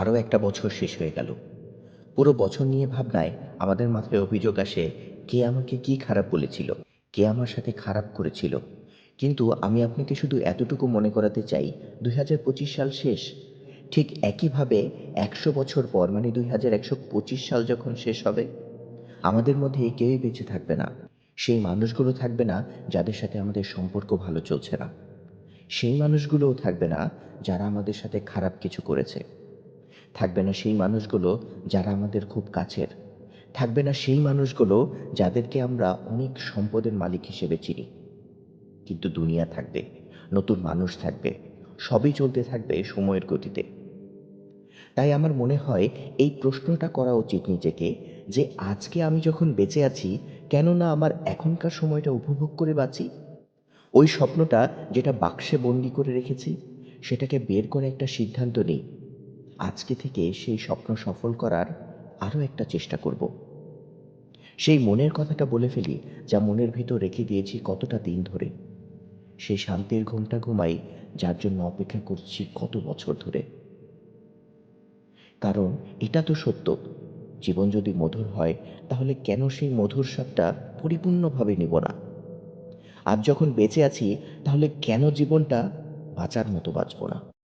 আরও একটা বছর শেষ হয়ে গেল। পুরো বছর নিয়ে ভাবনায় আমাদের মাথায় অভিযোগ আসে, কে আমাকে কি খারাপ বলেছিল, কে আমার সাথে খারাপ করেছিল। কিন্তু আমি আপনাকে শুধু এতটুকু মনে করাতে চাই, দুই হাজার পঁচিশ সাল শেষ। ঠিক একইভাবে একশো বছর পর মানে দুই হাজার একশো পঁচিশ সাল যখন শেষ হবে, আমাদের মধ্যে কেউই বেঁচে থাকবে না। সেই মানুষগুলো থাকবে না যাদের সাথে আমাদের সম্পর্ক ভালো চলছে না। সেই মানুষগুলোও থাকবে না যারা আমাদের সাথে খারাপ কিছু করেছে। থাকবে না সেই মানুষগুলো যারা আমাদের খুব কাছের। থাকবে না সেই মানুষগুলো যাদেরকে আমরা অনেক সম্পদের মালিক হিসেবে চিনি। কিন্তু দুনিয়া থাকবে, নতুন মানুষ থাকবে, সবই চলতে থাকবে সময়ের গতিতে। তাই আমার মনে হয় এই প্রশ্নটা করা উচিত নিজেকে যে আজকে আমি যখন বেঁচে আছি কেন না আমার এখনকার সময়টা উপভোগ করে বাঁচি? ওই স্বপ্নটা যেটা বাক্সে বন্দি করে রেখেছি, সেটাকে বের করে একটা সিদ্ধান্ত নিই। আজকে থেকে সেই স্বপ্ন সফল করার আরও একটা চেষ্টা করব। সেই মনের কথাটা বলে ফেলি, যা মনের ভিতর রেখে দিয়েছি কতটা দিন ধরে। সেই শান্তির ঘুমটা ঘুমাই, যার জন্য অপেক্ষা করছি কত বছর ধরে। কারণ এটা তো সত্য। জীবন যদি মধুর হয়, তাহলে কেন সেই মধুর স্বাদটা পরিপূর্ণভাবে নেব না? আজ যখন বেঁচে আছি, তাহলে কেন জীবনটা বাঁচার মতো বাঁচব না?